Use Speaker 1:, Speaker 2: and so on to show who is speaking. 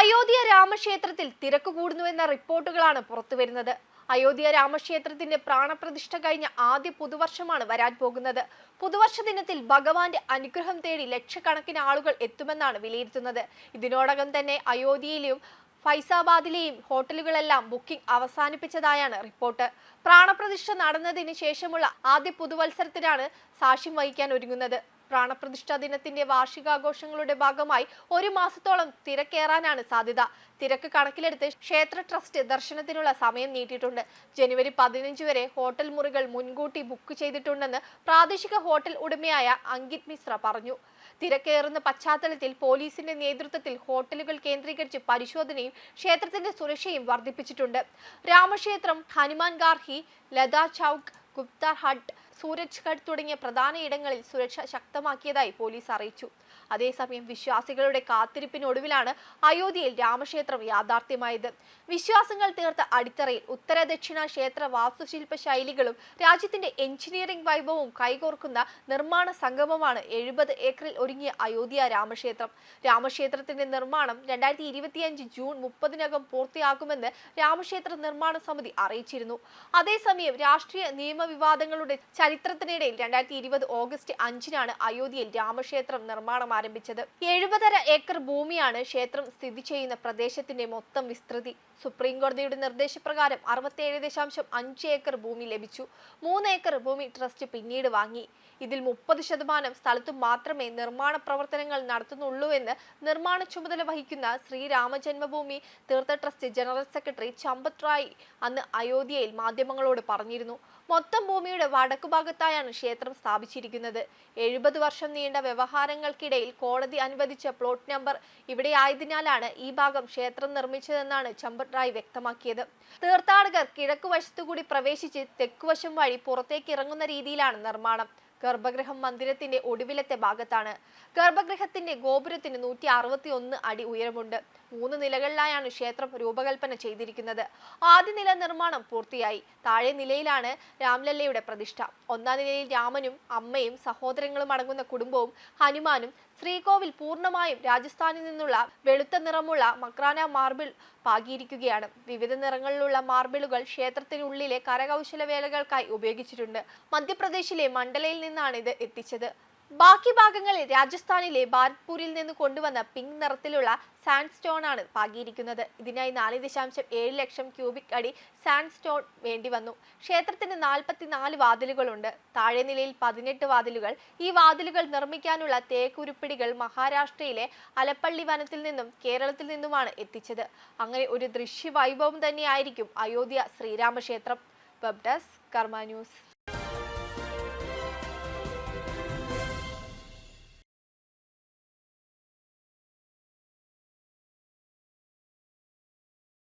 Speaker 1: അയോധ്യ രാമക്ഷേത്രത്തിൽ തിരക്ക് കൂടുന്നുവെന്ന റിപ്പോർട്ടുകളാണ് പുറത്തുവരുന്നത് അയോധ്യ രാമക്ഷേത്രത്തിന്റെ പ്രാണപ്രതിഷ്ഠ കഴിഞ്ഞ ആദ്യ പുതുവർഷമാണ് വരാൻ പോകുന്നത്. പുതുവർഷ ദിനത്തിൽ ഭഗവാന്റെ അനുഗ്രഹം തേടി ലക്ഷക്കണക്കിന് ആളുകൾ എത്തുമെന്നാണ് വിലയിരുത്തുന്നത്. ഇതിനോടകം തന്നെ അയോധ്യയിലെയും ഫൈസാബാദിലെയും ഹോട്ടലുകളെല്ലാം ബുക്കിംഗ് അവസാനിപ്പിച്ചതായാണ് റിപ്പോർട്ട്. പ്രാണപ്രതിഷ്ഠ നടന്നതിന് ശേഷമുള്ള ആദ്യ പുതുവത്സരത്തിനാണ് സാക്ഷ്യം വഹിക്കാൻ ഒരുങ്ങുന്നത്. പ്രാണപ്രതിഷ്ഠാ ദിനത്തിന്റെ വാർഷികാഘോഷങ്ങളുടെ ഭാഗമായി ഒരു മാസത്തോളം തിരക്കേറാനാണ് സാധ്യത. തിരക്ക് കണക്കിലെടുത്ത് ക്ഷേത്ര ട്രസ്റ്റ് ദർശനത്തിനുള്ള സമയം നീട്ടിയിട്ടുണ്ട്. ജനുവരി പതിനഞ്ച് വരെ ഹോട്ടൽ മുറികൾ മുൻകൂട്ടി ബുക്ക് ചെയ്തിട്ടുണ്ടെന്ന് പ്രാദേശിക ഹോട്ടൽ ഉടമയായ അങ്കിത് മിശ്ര പറഞ്ഞു. തിരക്കേറുന്ന പശ്ചാത്തലത്തിൽ പോലീസിന്റെ നേതൃത്വത്തിൽ ഹോട്ടലുകൾ കേന്ദ്രീകരിച്ച് പരിശോധനയും ക്ഷേത്രത്തിന്റെ സുരക്ഷയും വർദ്ധിപ്പിച്ചിട്ടുണ്ട്. രാമക്ഷേത്രം ഹനുമാൻ ഗാർഹി ലതാ ചൌക്ക് ഗുപ്ത ഹട്ട് സൂരജ്ഗഡ് തുടങ്ങിയ പ്രധാന ഇടങ്ങളിൽ സുരക്ഷ ശക്തമാക്കിയതായി പോലീസ് അറിയിച്ചു. അതേസമയം വിശ്വാസികളുടെ കാത്തിരിപ്പിനൊടുവിലാണ് അയോധ്യയിൽ രാമക്ഷേത്രം യാഥാർത്ഥ്യമായത്. വിശ്വാസങ്ങൾ തീർത്ത അടിത്തറയിൽ ഉത്തര ദക്ഷിണ ക്ഷേത്ര വാസ്തുശില്പ ശൈലികളും രാജ്യത്തിന്റെ എഞ്ചിനീയറിംഗ് വൈഭവവും കൈകോർക്കുന്ന നിർമ്മാണ സംഗമമാണ് എഴുപത് ഏക്കറിൽ ഒരുങ്ങിയ അയോധ്യ രാമക്ഷേത്രം. രാമക്ഷേത്രത്തിന്റെ നിർമ്മാണം രണ്ടായിരത്തി ഇരുപത്തിയഞ്ച് ജൂൺ മുപ്പതിനകം പൂർത്തിയാകുമെന്ന് രാമക്ഷേത്ര നിർമ്മാണ സമിതി അറിയിച്ചിരുന്നു. അതേസമയം രാഷ്ട്രീയ നിയമവിവാദങ്ങളുടെ ചരിത്രത്തിനിടയിൽ രണ്ടായിരത്തി ഇരുപത് ഓഗസ്റ്റ് അഞ്ചിനാണ് അയോധ്യയിൽ രാമക്ഷേത്രം നിർമ്മാണം ആരംഭിച്ചത്. എഴുപതര ഏക്കർ ഭൂമിയാണ് ക്ഷേത്രം സ്ഥിതി ചെയ്യുന്ന പ്രദേശത്തിന്റെ മൊത്തം വിസ്തൃതി. സുപ്രീം കോടതിയുടെ നിർദ്ദേശപ്രകാരം അറുപത്തിയേഴ് ദശാംശം അഞ്ച് ഏക്കർ ഭൂമി ലഭിച്ചു. മൂന്ന് ഏക്കർ ഭൂമി ട്രസ്റ്റ് പിന്നീട് വാങ്ങി. ഇതിൽ മുപ്പത് ശതമാനം സ്ഥലത്തു മാത്രമേ നിർമ്മാണ പ്രവർത്തനങ്ങൾ നടത്തുന്നുള്ളൂവെന്ന് നിർമ്മാണ ചുമതല വഹിക്കുന്ന Shriramjanmabhoomi Teerth trust general secretary Champat Rai അന്ന് അയോധ്യയിൽ മാധ്യമങ്ങളോട് പറഞ്ഞിരുന്നു. മൊത്തം ഭൂമിയുടെ വടക്കു ഭാഗത്തായാണ് ക്ഷേത്രം സ്ഥാപിച്ചിരിക്കുന്നത്. എഴുപത് വർഷം നീണ്ട വ്യവഹാരങ്ങൾക്കിടയിൽ കോടതി അനുവദിച്ച പ്ലോട്ട് നമ്പർ ഇവിടെ ആയതിനാലാണ് ഈ ഭാഗം ക്ഷേത്രം നിർമ്മിച്ചതെന്നാണ് ചമ്പട്ട് റായ് വ്യക്തമാക്കിയത്. തീർത്ഥാടകർ കിഴക്കുവശത്തുകൂടി പ്രവേശിച്ച് തെക്കുവശം വഴി പുറത്തേക്ക് ഇറങ്ങുന്ന രീതിയിലാണ് നിർമ്മാണം. ഗർഭഗൃഹം മന്ദിരത്തിന്റെ ഒടുവിലത്തെ ഭാഗത്താണ്. ഗർഭഗൃഹത്തിന്റെ ഗോപുരത്തിന് നൂറ്റി അറുപത്തി ഒന്ന് അടി ഉയരമുണ്ട്. മൂന്ന് നിലകളിലായാണ് ക്ഷേത്രം രൂപകൽപ്പന ചെയ്തിരിക്കുന്നത്. ആദ്യ നില നിർമ്മാണം പൂർത്തിയായി. താഴെ നിലയിലാണ് രാംലല്ലയുടെ പ്രതിഷ്ഠ. ഒന്നാം നിലയിൽ രാമനും അമ്മയും സഹോദരങ്ങളും അടങ്ങുന്ന കുടുംബവും ഹനുമാനും ശ്രീകോവിൽ പൂർണമായും രാജസ്ഥാനിൽ നിന്നുള്ള വെളുത്ത നിറമുള്ള മക്രാന മാർബിൾ പാകിയിരിക്കുകയാണ്. വിവിധ നിറങ്ങളിലുള്ള മാർബിളുകൾ ക്ഷേത്രത്തിനുള്ളിലെ കരകൗശല വേലകൾക്കായി ഉപയോഗിച്ചിട്ടുണ്ട്. മധ്യപ്രദേശിലെ മണ്ഡലയിൽ നിന്നാണ് ഇത് എത്തിച്ചത്. ബാക്കി ഭാഗങ്ങളിൽ രാജസ്ഥാനിലെ ബാദ്പൂരിൽ നിന്ന് കൊണ്ടുവന്ന പിങ്ക് നിറത്തിലുള്ള സാൻഡ് സ്റ്റോൺ ആണ് പാകിയിരിക്കുന്നത്. ഇതിനായി നാല് ദശാംശം ഏഴ് ലക്ഷം ക്യൂബിക് അടി സാൻഡ് സ്റ്റോൺ വേണ്ടി വന്നു. ക്ഷേത്രത്തിന് നാൽപ്പത്തിനാല് വാതിലുകളുണ്ട്. താഴെ നിലയിൽ പതിനെട്ട് വാതിലുകൾ. ഈ വാതിലുകൾ നിർമ്മിക്കാനുള്ള തേക്കുരുപ്പിടികൾ മഹാരാഷ്ട്രയിലെ അലപ്പള്ളി വനത്തിൽ നിന്നും കേരളത്തിൽ നിന്നുമാണ് എത്തിച്ചത്. അങ്ങനെ ഒരു ദൃശ്യ വൈഭവം തന്നെയായിരിക്കും Ayodhya ശ്രീരാമക്ഷേത്രം. Web desk Karma news.